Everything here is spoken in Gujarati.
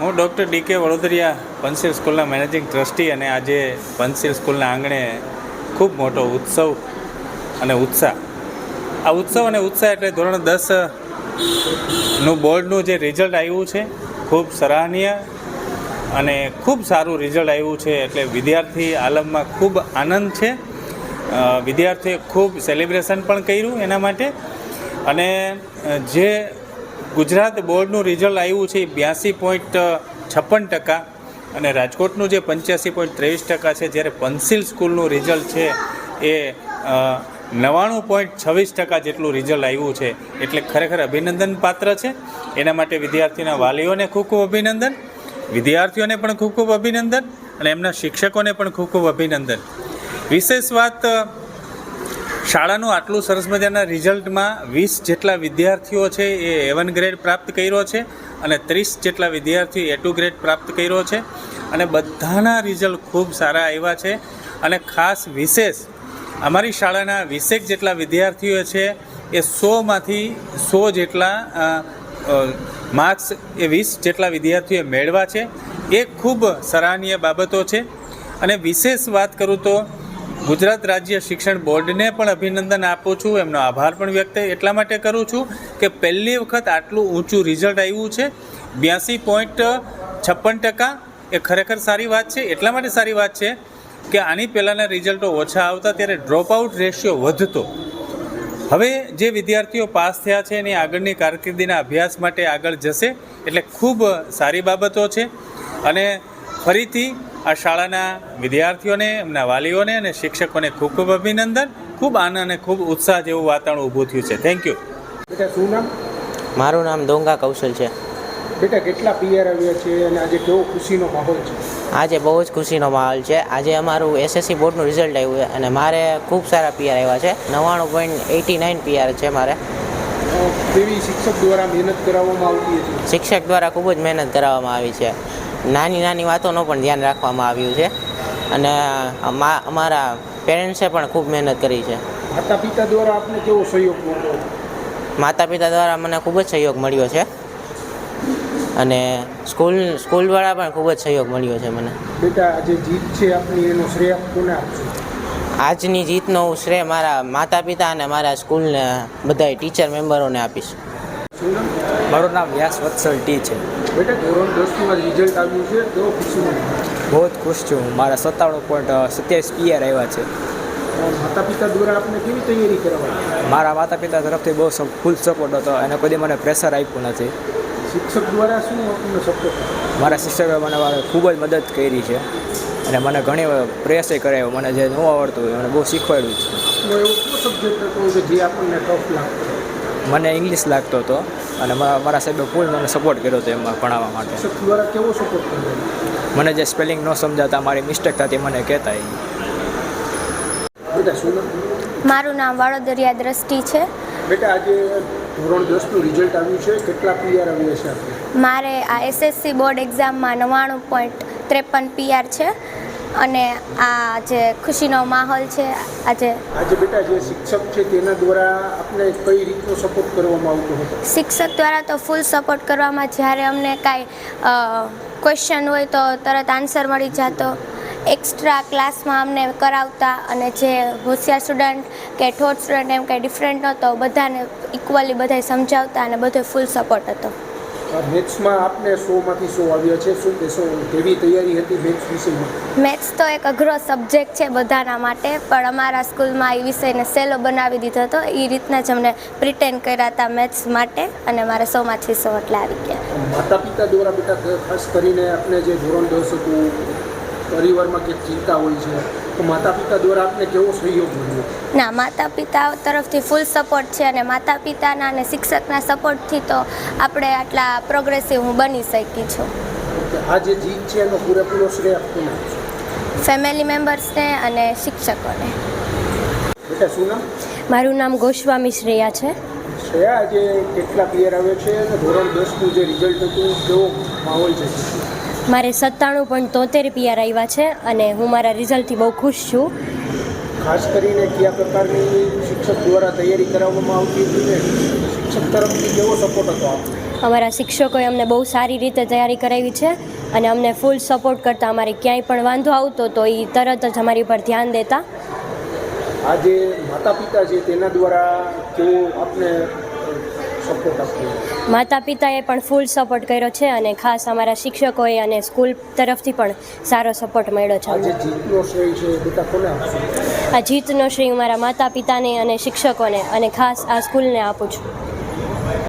હું ડૉક્ટર ડી કે વડોદરિયા પંચશીલ સ્કૂલના મેનેજિંગ ટ્રસ્ટી અને આજે પંચશીલ સ્કૂલના આંગણે ખૂબ મોટો ઉત્સવ અને ઉત્સાહ. આ ઉત્સવ અને ઉત્સાહ એટલે ધોરણ દસનું બોર્ડનું જે રિઝલ્ટ આવ્યું છે, ખૂબ સરાહનીય અને ખૂબ સારું રિઝલ્ટ આવ્યું છે એટલે વિદ્યાર્થી આલમમાં ખૂબ આનંદ છે. વિદ્યાર્થીએ ખૂબ સેલિબ્રેશન પણ કર્યું એના માટે અને જે ગુજરાત બોર્ડનું રિઝલ્ટ આવ્યું છે બ્યાસી પોઈન્ટ છપ્પન ટકા અને રાજકોટનું જે પંચ્યાસી પોઈન્ટ ત્રેવીસ ટકા છે, જ્યારે પંસિલ સ્કૂલનું રિઝલ્ટ છે એ નવ્વાણું પોઈન્ટ છવ્વીસ ટકા જેટલું રિઝલ્ટ આવ્યું છે. એટલે ખરેખર અભિનંદન પાત્ર છે. એના માટે વિદ્યાર્થીના વાલીઓને ખૂબ ખૂબ અભિનંદન, વિદ્યાર્થીઓને પણ ખૂબ ખૂબ અભિનંદન અને એમના શિક્ષકોને પણ ખૂબ ખૂબ અભિનંદન. વિશેષ વાત શાળાનું આટલું સરસ મજાના રિઝલ્ટમાં વીસ જેટલા વિદ્યાર્થીઓ છે એ એવન ગ્રેડ પ્રાપ્ત કર્યો છે અને ત્રીસ જેટલા વિદ્યાર્થીઓ એ ટુ ગ્રેડ પ્રાપ્ત કર્યો છે. અને બધાના રિઝલ્ટ ખૂબ સારા આવ્યા છે. અને ખાસ વિશેષ, અમારી શાળાના વીસેક જેટલા વિદ્યાર્થીઓ છે એ સોમાંથી સો જેટલા માર્ક્સ એ વીસ જેટલા વિદ્યાર્થીઓએ મેળવ્યા છે. એ ખૂબ સરાહનીય બાબતો છે. અને વિશેષ વાત કરું તો ગુજરાત રાજ્ય શિક્ષણ બોર્ડને પણ અભિનંદન આપું છું. એમનો આભાર પણ વ્યક્ત એટલા માટે કરું છું કે પહેલી વખત આટલું ઊંચું રિઝલ્ટ આવ્યું છે. બ્યાસી પોઈન્ટ છપ્પન ટકા એ ખરેખર સારી વાત છે. એટલા માટે સારી વાત છે કે આની પહેલાંના રિઝલ્ટો ઓછા આવતા ત્યારે ડ્રોપ આઉટ રેશિયો વધતો. હવે જે વિદ્યાર્થીઓ પાસ થયા છે એની આગળની કારકિર્દીના અભ્યાસ માટે આગળ જશે. એટલે ખૂબ સારી બાબતો છે. અને ફરીથી આ શાળાના વિદ્યાર્થીઓને એમના વાલીઓને અને શિક્ષકોને ખૂબ ખૂબ અભિનંદન ખૂબ આનંદ અને ખૂબ ઉત્સાહ જેવું વાતાવરણ ઊભું થયું છે. થેન્ક યુ બેટા શું નામ? મારું નામ દોંગા કૌશલ છે. બેટા કેટલા પિયર આવ્યા છે અને આજે કેવો ખુશીનો માહોલ છે? આજે બહુ જ ખુશીનો માહોલ છે. આજે અમારું એસએસસી બોર્ડનું રિઝલ્ટ આવ્યું છે અને મારે ખૂબ સારા પીઆર આવ્યા છે. નવ્વાણું પોઈન્ટ એટી નાઇન પીઆર છે મારે. કેવી શિક્ષક દ્વારા મહેનત કરાવવામાં આવતી હતી? શિક્ષક દ્વારા ખૂબ જ મહેનત કરાવવામાં આવી છે. નાની નાની વાતોનું પણ ધ્યાન રાખવામાં આવ્યું છે. અને અમા- અમારા પેરેન્ટ્સે પણ ખૂબ મહેનત કરી છે. માતા પિતા દ્વારા આપને કેવો સહયોગ મળ્યો? માતા પિતા દ્વારા મને ખૂબ જ સહયોગ મળ્યો છે. અને સ્કૂલ સ્કૂલવાળા પણ ખૂબ જ સહયોગ મળ્યો છે મને. બેટા આજે જીત છે આપની એનો શ્રેય કોને આપશો? આજની જીતનો હું શ્રેય મારા માતા પિતા અને મારા સ્કૂલને બધા ટીચર મેમ્બરોને આપીશ. મારું નામ વ્યાસ વત્સલ ટી છે. બેટા ધોરણ દસમાં રિઝલ્ટ આવ્યું છે તો માહોલ? બહુ જ ખુશ છું. મારા સત્તાણું પોઈન્ટ સત્યાવીસ પીઆર આવ્યા છે. માતા પિતા દ્વારા આપને કેવી તૈયારી કરવાની મારા માતા પિતા તરફથી બહુ ફૂલ સપોર્ટ હતો. અને કદી મને પ્રેશર આપ્યું નથી. શિક્ષક દ્વારા શું આપને સપોર્ટ મારા શિક્ષકે મને ખૂબ જ મદદ કરી છે. અને મને ઘણી પ્રેસે કરાયો. મને જે ન આવડતું હોય મને બહુ શીખવાડ્યું છે. એવો સબ્જેક્ટ હતો જે આપણને ટફ લાગતો? મને ઇંગ્લિશ લાગતો હતો અને મારા સાહેબે ફૂલ મને સપોર્ટ કર્યો હતો એમાં ભણાવવા માટે. દ્વારા કેવો સપોર્ટ કર્યો? મને જે સ્પેલિંગ ન સમજાતા મારી મિસ્ટેક થતી મને કહેતા મારું નામ વડોદરિયા દ્રષ્ટિ છે. બેટા આજે ધોરણ દસનું રિઝલ્ટ આવ્યું છે. કેટલા પીઆર આવ્યા છે મારે આ એસએસસી બોર્ડ એક્ઝામમાં નવ્વાણું પોઈન્ટ ત્રેપન પીઆર છે. અને આ જે ખુશીનો માહોલ છે આજે આજે બેટા જે શિક્ષક છે તેના દ્વારા આપને કઈ રીતનો સપોર્ટ કરવામાં આવતો હતો? શિક્ષક દ્વારા તો ફૂલ સપોર્ટ કરવામાં જ્યારે અમને કાંઈ ક્વેશ્ચન હોય તો તરત આન્સર મળી જતો. એક્સ્ટ્રા ક્લાસમાં અમને કરાવતા અને જે હોશિયાર સ્ટુડન્ટ કે ઠોઠ સ્ટુડન્ટ એમ કંઈ ડિફરન્ટ નહોતો બધાને ઇક્વલી બધાય સમજાવતા અને બધો ફૂલ સપોર્ટ હતો. મેથ્સમાં આપને સોમાંથી સો આવ્યા છે? શું કહેશો? કેવી તૈયારી હતી મેથ્સ વિષયમાં મેથ્સ તો એક અઘરો સબ્જેક્ટ છે બધાના માટે પણ અમારા સ્કૂલમાં એ વિષયને સહેલો બનાવી દીધો હતો. એ રીતના જ અમને પ્રિટેન કર્યા હતા મેથ્સ માટે અને મારે સોમાંથી સો એટલે આવી ગયા. માતા પિતા દ્વારા બેટા ખાસ કરીને આપણે જે ધોરણ દસ હતું પરિવારમાં કંઈક ચિંતા હોય છે. તો માતા પિતા દ્વારા આપને કેવો સહયોગ મળ્યો? ના માતા પિતા તરફથી ફૂલ સપોર્ટ છે અને માતા પિતાના અને શિક્ષકના સપોર્ટથી તો આપણે આટલા પ્રોગ્રેસિવ હું બની શકી છું. આ જે જીત છે એનો પૂરેપૂરો શ્રેય આપતો ફેમિલી મેમ્બર્સને અને શિક્ષકોને. બેટા શું નામ? મારું નામ ગોસ્વામી શ્રેયા છે. શ્રેયા આજે કેટલા પ્લેયર આવ્યો છે? અને ધોરણ દસનું જે રિઝલ્ટ હતું કેવો માહોલ છે? મારે સત્તાણું પોઈન્ટ તોતેર પીઆર આવ્યા છે અને હું મારા રિઝલ્ટથી બહુ ખુશ છું. ખાસ કરીને કયા પ્રકારની શિક્ષક દ્વારા તૈયારી કરાવવામાં આવતી હતી ને? શિક્ષક તરફથી કેવો સપોર્ટ હતો અમારા શિક્ષકોએ અમને બહુ સારી રીતે તૈયારી કરાવી છે અને અમને ફૂલ સપોર્ટ કરતા અમારે ક્યાંય પણ વાંધો આવતો તો એ તરત જ અમારી પર ધ્યાન દેતા. આજે માતા પિતા છે તેના દ્વારા કેવો આપને સપોર્ટ આપ્યો માતા પિતાએ પણ ફૂલ સપોર્ટ કર્યો છે અને ખાસ અમારા શિક્ષકોએ અને સ્કૂલ તરફથી પણ સારો સપોર્ટ મળ્યો છે આ જીતનો શ્રેય છે એ કોને આપશો? આ જીતનો શ્રી મારા માતા પિતાને અને શિક્ષકોને અને ખાસ આ સ્કૂલને આપું છું.